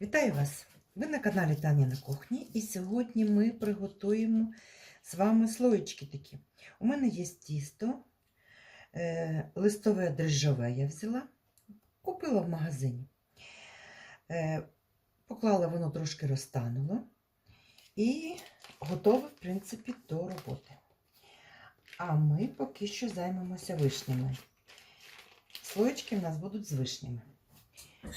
Вітаю вас! Ви на каналі Таня на кухні, і сьогодні ми приготуємо з вами слоєчки такі. У мене є тісто, е, листове дріжджове я взяла, купила в магазині. Е, Поклала воно трошки розтануло і готове, в принципі, до роботи. А ми поки що займемося вишнями. Слоєчки в нас будуть з вишнями.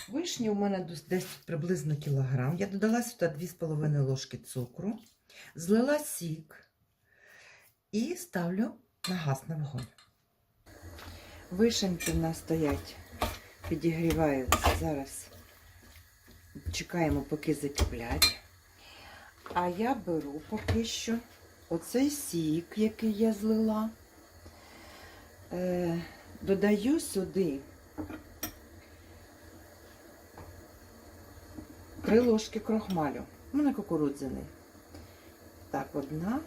Вишні у мене десь приблизно кілограм. Я додала сюди 2,5 ложки цукру, злила сік і ставлю на газ на вогонь. Вишеньки в нас стоять, підігріваються. Зараз чекаємо, поки закиплять. А я беру поки що оцей сік, який я злила, е, додаю сюди Три ложки крохмалю. У мене кукурудзяний. Так, одна.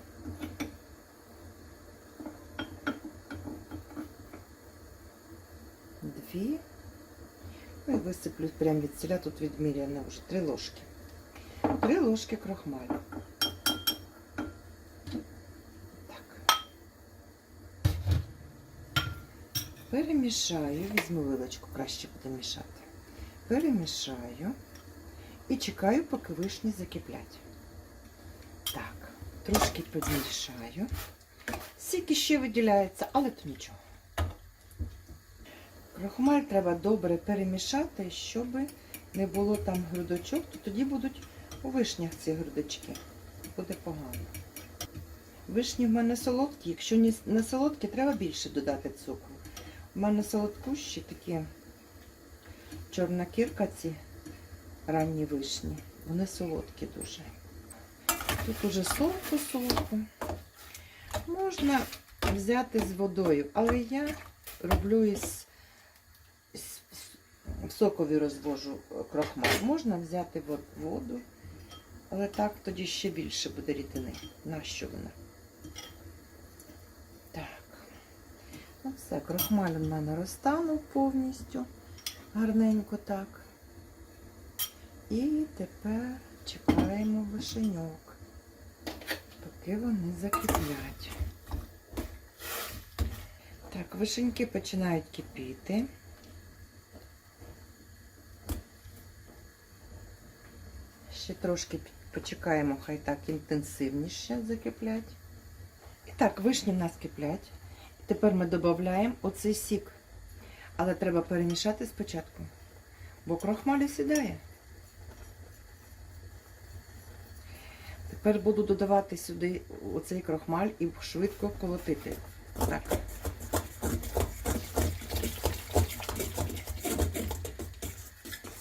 Дві. Ну і висиплю прямо від ціля, тут відміряно вже три ложки. Три ложки крохмалю. Так. Перемішаю, візьму вилочку, краще буде мішати. Перемішаю. І чекаю, поки вишні закиплять. Так, трошки підмішаю. Сік ще виділяється, але то нічого. Крохмаль треба добре перемішати, щоб не було там грудочок, то тоді будуть у вишнях ці грудочки. Буде погано. Вишні в мене солодкі. Якщо не солодкі, треба більше додати цукру. У мене солодкущі такі чорна кірка ці ранні вишні. Вони солодкі дуже. Тут уже солодко-солодко. Можна взяти з водою, але я роблю із, із- в сокові розвожу крохмаль. Можна взяти воду, але так тоді ще більше буде рідини. Нащо вона? Так. Ну все, крохмаль у мене розтанув повністю. Гарненько так. І тепер чекаємо вишеньок, поки вони закиплять. Так, вишеньки починають кипіти. Ще трошки почекаємо, хай так інтенсивніше закиплять. І так, вишні в нас киплять. Тепер ми додаємо оцей сік. Але треба перемішати спочатку, бо крохмаль сідає. Тепер буду додавати сюди оцей крохмаль і швидко колотити. Так.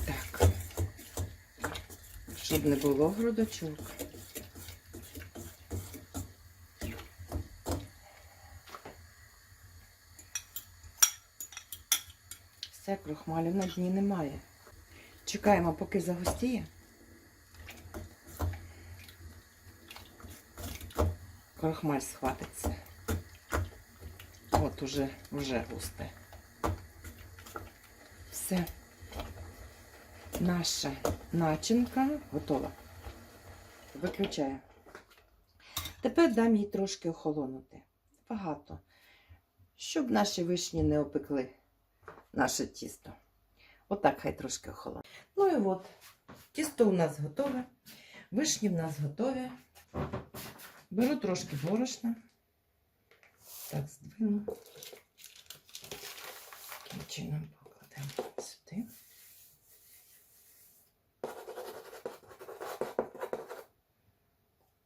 Так. Щоб не було грудочок. Все, крохмалю на дні немає. Чекаємо, поки загустіє. Крахмаль схватиться. От уже вже густе. Все. Наша начинка готова. Виключаю. Тепер дам їй трошки охолонути. Багато. Щоб наші вишні не опекли наше тісто. Отак хай трошки охолоне. Ну і от, тісто у нас готове, вишні в нас готові. Беру трошки борошна. Так, здвину. Таким чином покладемо сюди.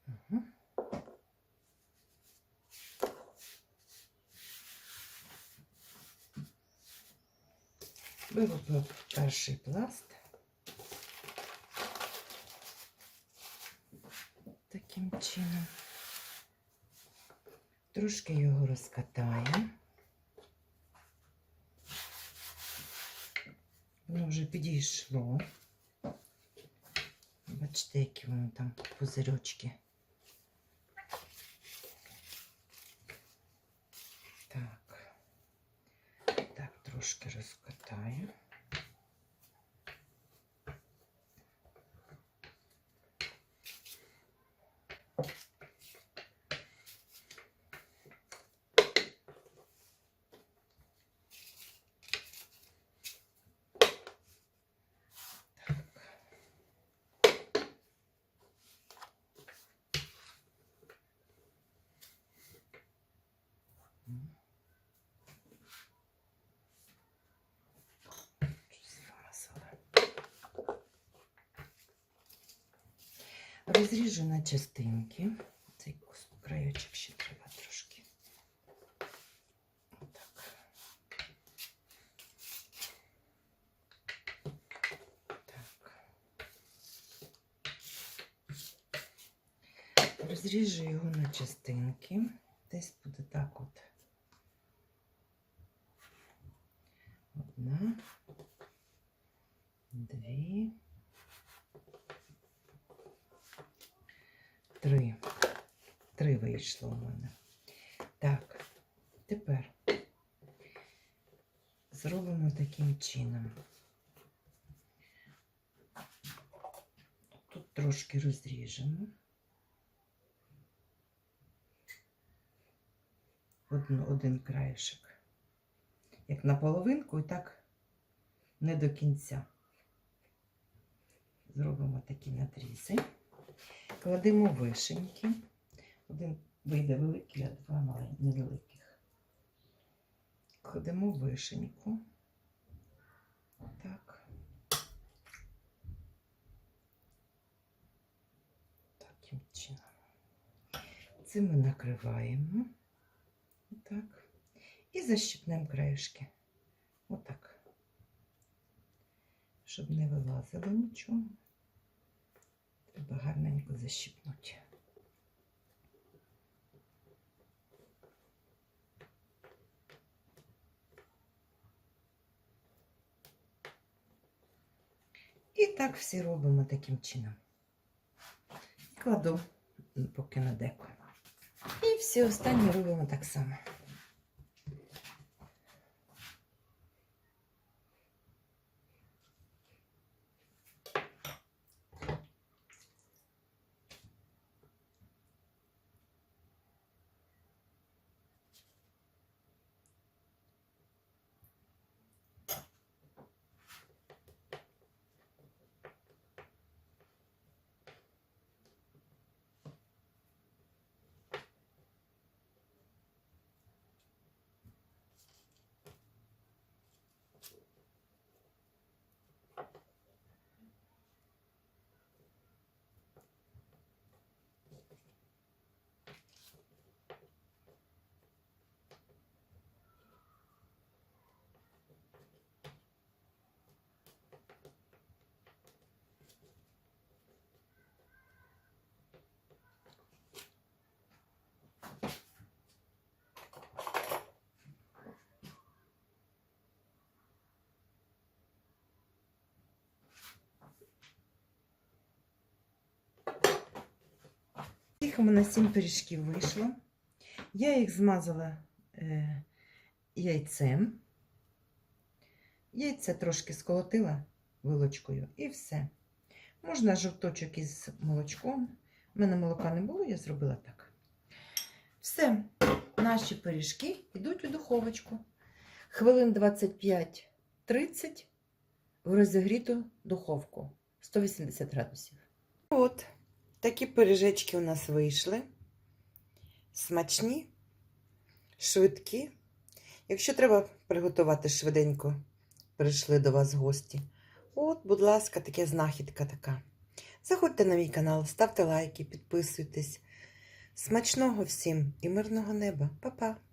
Угу. Беру перший пласт. Таким чином. Трошки його розкатаємо. Воно вже підійшло. Бачите, які воно там пузирьочки. Так. Так, трошки розкатаю. Розріжу на частинки. Цей краючок ще треба трошки. Отак. Так. Розріжу його на частинки. Десь буде так от. Одна, дві, три. Три вийшло у мене. Так, тепер зробимо таким чином. Тут трошки розріжемо. Одну, один краєшок. Як на половинку і так не до кінця. Зробимо такі надрізи. Кладемо вишеньки. Один вийде великий, а два маленьких, невеликих. Кладемо вишеньку. Так. Таким чином. Це ми накриваємо. Отак. І защіпнемо краєшки. Отак. Щоб не вилазило нічого. Треба гарненько защіпнути. І так всі робимо таким чином. Кладу поки на деко. І всі останні робимо так само. Їх у мене сім пиріжків вийшло. Я їх змазала е, яйцем. Яйце трошки сколотила вилочкою і все. Можна жовточок із молочком. У мене молока не було, я зробила так. Все, наші пиріжки йдуть у духовочку. Хвилин 25-30 в розігріту духовку 180 градусів. От. Такі пиріжечки у нас вийшли. Смачні, швидкі. Якщо треба приготувати швиденько, прийшли до вас гості. От, будь ласка, таке знахідка така. Заходьте на мій канал, ставте лайки, підписуйтесь. Смачного всім і мирного неба. Па-па!